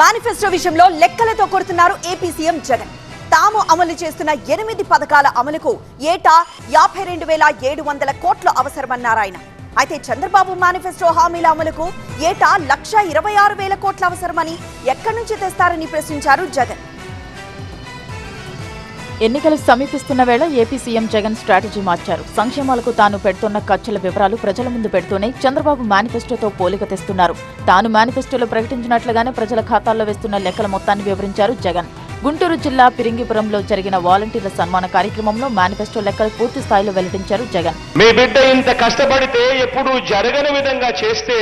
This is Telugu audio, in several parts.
మేనిఫెస్టో విషయంలో లెక్కలతో కొడుతున్నారు ఏపీ సీఎం జగన్. తాము అమలు చేస్తున్న ఎనిమిది పథకాల అమలుకు ఏటా యాభై రెండు వేల ఏడు వందల కోట్లు అవసరమన్నారాయన అయితే చంద్రబాబు మేనిఫెస్టో హామీల అమలుకు ఏటా లక్ష ఇరవై ఆరు వేల కోట్లు అవసరమని ఎక్కడి నుంచి తెస్తారని ప్రశ్నించారు జగన్. ఎన్నికలు సమీపిస్తున్న వేళ ఏపీ సీఎం జగన్ స్ట్రాటజీ మార్చారు. సంక్షేమాలకు తాను పెడుతున్న ఖర్చుల వివరాలు ప్రజల ముందు పెడుతూనే చంద్రబాబు మేనిఫెస్టోతో పోలిక తెస్తున్నారు. తాను మేనిఫెస్టోలో ప్రకటించినట్లుగానే ప్రజల ఖాతాల్లో వేస్తున్న లెక్కల మొత్తాన్ని వివరించారు జగన్. గుంటూరు జిల్లా పిరింగిపురంలో జరిగిన వాలంటీర్ల సన్మాన కార్యక్రమంలో మేనిఫెస్టో లెక్కలు పూర్తి స్థాయిలో వెల్లడించారు జగన్. మీ బిడ్డ ఇంత కష్టపడితే ఎప్పుడు జరగని విధంగా చేస్తే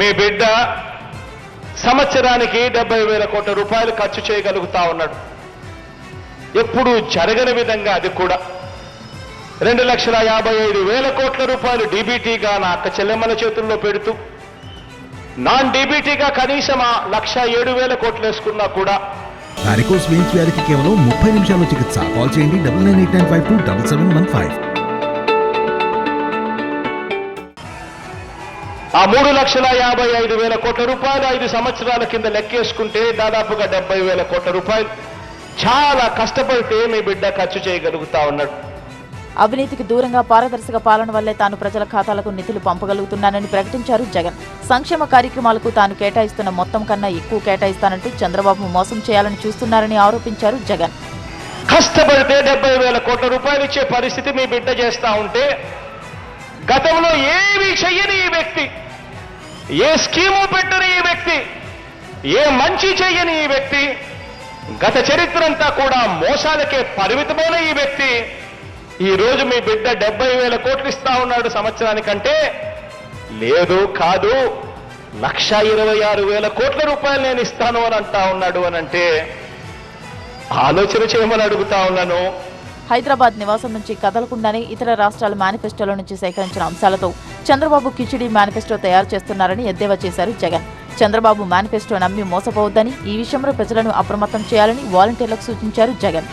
మీ బిడ్డ సంవత్సరానికి డెబ్బై వేల కోట్ల రూపాయలు ఖర్చు చేయగలుగుతా ఉన్నాడు. ఎప్పుడు జరగని విధంగా అది కూడా. రెండు లక్షల యాభై ఐదు వేల కోట్ల రూపాయలు డీబీటీగా నా అక్క చెల్లెమ్మల చేతుల్లో పెడుతూ నాన్ డీబీటీగా కనీసం ఆ లక్ష ఏడు వేల కోట్లు వేసుకున్నా కూడా. వారికోస్ వెయిన్స్ వ్యాధికి కేవలం ముప్పై నిమిషాల్లో చికిత్స. కాల్ చేయండి double nine eight nine five two double seven one five. ఆ మూడు లక్షల యాభై ఐదు వేల కోట్ల రూపాయలు ఐదు సంవత్సరాల కింద లెక్కేసుకుంటే దాదాపుగా డెబ్బై వేల కోట్ల రూపాయలు. చాలా కష్టపడితే మీ బిడ్డ ఖర్చు చేయగలుగుతా ఉన్నాడు. అవినీతికి దూరంగా పారదర్శక పాలన వల్లే తాను ప్రజల ఖాతాలకు నిధులు పంపగలుగుతున్నానని ప్రకటించారు జగన్. సంక్షేమ కార్యక్రమాలకు తాను కేటాయిస్తున్న మొత్తం కన్నా ఎక్కువ కేటాయిస్తానంటూ చంద్రబాబు మోసం చేయాలని చూస్తున్నారని ఆరోపించారు జగన్. కష్టపడితే డెబ్బై వేల కోట్ల రూపాయలు ఇచ్చే పరిస్థితి మీ బిడ్డ చేస్తా ఉంటే గతంలో ఏమీ చెయ్యని ఈ వ్యక్తి ఏ స్కీము పెట్టని ఈ వ్యక్తి ఏ మంచి చెయ్యని ఈ వ్యక్తి గత చరిత్ర అంతా కూడా మోసాలకే పరిమితమైన ఈ వ్యక్తి ఈ రోజు మీ బిడ్డ డెబ్బై వేల కోట్లు ఇస్తా ఉన్నాడు సంవత్సరానికంటే. లేదు కాదు. లక్ష ఇరవై ఆరు వేల కోట్ల రూపాయలు నేను ఇస్తాను అని అంటా ఉన్నాడు అని అంటే ఆలోచన చేయమని అడుగుతా ఉన్నాను. హైదరాబాద్ నివాసం నుంచి కదలకుండానే ఇతర రాష్ట్రాల మేనిఫెస్టోల నుంచి సేకరించిన అంశాలతో చంద్రబాబు కిచిడి మేనిఫెస్టో తయారు చేస్తున్నారని ఎద్దేవా చేశారు జగన్. చంద్రబాబు మేనిఫెస్టో నమ్మి మోసపోవద్దని ఈ విషయంలో ప్రజలను అప్రమత్తం చేయాలని వాలంటీర్లకు సూచించారు జగన్.